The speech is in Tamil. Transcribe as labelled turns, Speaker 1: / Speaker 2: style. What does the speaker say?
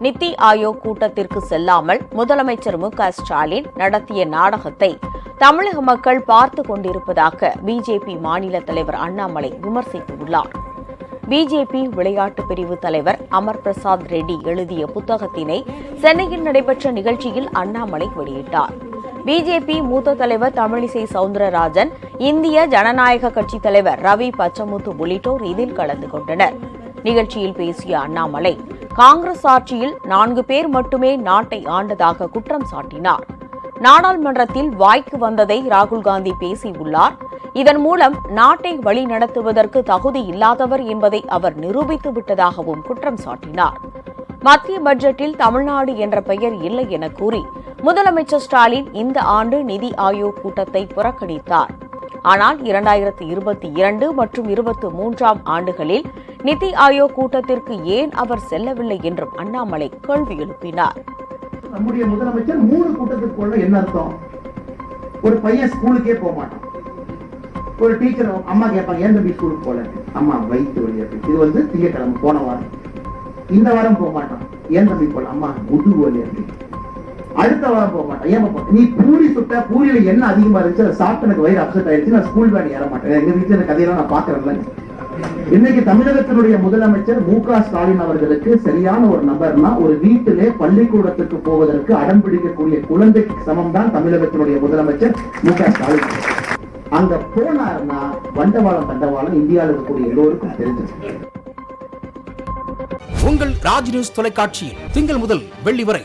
Speaker 1: நித்தி ஆயோக் கூட்டத்திற்கு செல்லாமல் முதலமைச்சர் மு ஸ்டாலின் நடத்திய நாடகத்தை தமிழக மக்கள் பார்த்து கொண்டிருப்பதாக பிஜேபி மாநில தலைவர் அண்ணாமலை விமர்சித்துள்ளார். பிஜேபி விளையாட்டு பிரிவு தலைவர் அமர் பிரசாத் ரெட்டி எழுதிய புத்தகத்தினை சென்னையில் நடைபெற்ற நிகழ்ச்சியில் அண்ணாமலை வெளியிட்டார். பிஜேபி மூத்த தலைவர் தமிழிசை சவுந்தரராஜன் இந்திய ஜனநாயக கட்சித் தலைவர் ரவி பச்சமுத்து உள்ளிட்டோர் இதில் கலந்து கொண்டனர். நிகழ்ச்சியில் பேசிய அண்ணாமலை காங்கிரஸ் ஆட்சியில் நான்கு பேர் மட்டுமே நாட்டை ஆண்டதாக குற்றம் சாட்டினார். நாடாளுமன்றத்தில் வாய்க்கு வந்ததை ராகுல் காந்தி பேசியுள்ளார். இதன் மூலம் நாட்டை வழிநடத்துவதற்கு தகுதி இல்லாதவர் என்பதை அவர் நிரூபித்து விட்டதாகவும் குற்றம் சாட்டினார். மத்திய பட்ஜெட்டில் தமிழ்நாடு என்ற பெயர் இல்லை என கூறி முதலமைச்சர் ஸ்டாலின் இந்த ஆண்டு நிதி ஆயோக் கூட்டத்தை புறக்கணித்தார். ஆனால் இரண்டாயிரத்து இருபத்தி இரண்டு மற்றும் இருபத்தி மூன்றாம் ஆண்டுகளில் நிதி ஆயோக் கூட்டத்திற்கு ஏன் அவர் செல்லவில்லை என்றும் அண்ணாமலை கேள்வி எழுப்பினார்.
Speaker 2: நம்முடைய முதலமைச்சர் மூணு கூட்டத்திற்கு என்ன அர்த்தம்? ஒரு பையன் ஸ்கூலுக்கே போக மாட்டான். ஒரு டீச்சர் அம்மா கேட்பாங்க ஏன் தம்பி ஸ்கூலுக்கு போல? அம்மா வயிற்று வழி அப்படி. இது வந்து திங்கக்கிழமை போன வாரம். இந்த வாரம் போக மாட்டான். ஏன் தம்பி போல? அம்மா முதுகு வலி அப்படி. அடுத்த வாரம் போக மாட்டேன் ஏன் போ- நீ பூரி சுட்ட பூரியில என்ன அதிகமா இருந்துச்சு? அதை சாப்பிட்டு எனக்கு வயிறு அப்செட் ஆயிடுச்சு. நான் ஸ்கூல் வேன் ஏற மாட்டேன். எங்க வீட்டுல இந்த கதையெல்லாம் நான் பாக்குறேன்ல இன்னைக்கு தமிழகத்தினுடைய முதலமைச்சர் மு க ஸ்டாலின் அவர்களுக்கு சரியான ஒரு நபர்னா ஒரு வீட்டிலே பள்ளிக்கூடத்துக்கு போவதற்கு அடம் பிடிக்கக்கூடிய குழந்தைக்கு சமம் தான் தமிழகத்தினுடைய முதலமைச்சர் மு க ஸ்டாலின். அங்க போனார்னா வண்டவாளம் தண்டவாளம் இந்தியாவில் இருக்கக்கூடிய எல்லோருக்கும் தெரிஞ்சது
Speaker 3: உங்கள் ராஜ் நியூஸ் தொலைக்காட்சியில் திங்கள் முதல் வெள்ளி வரை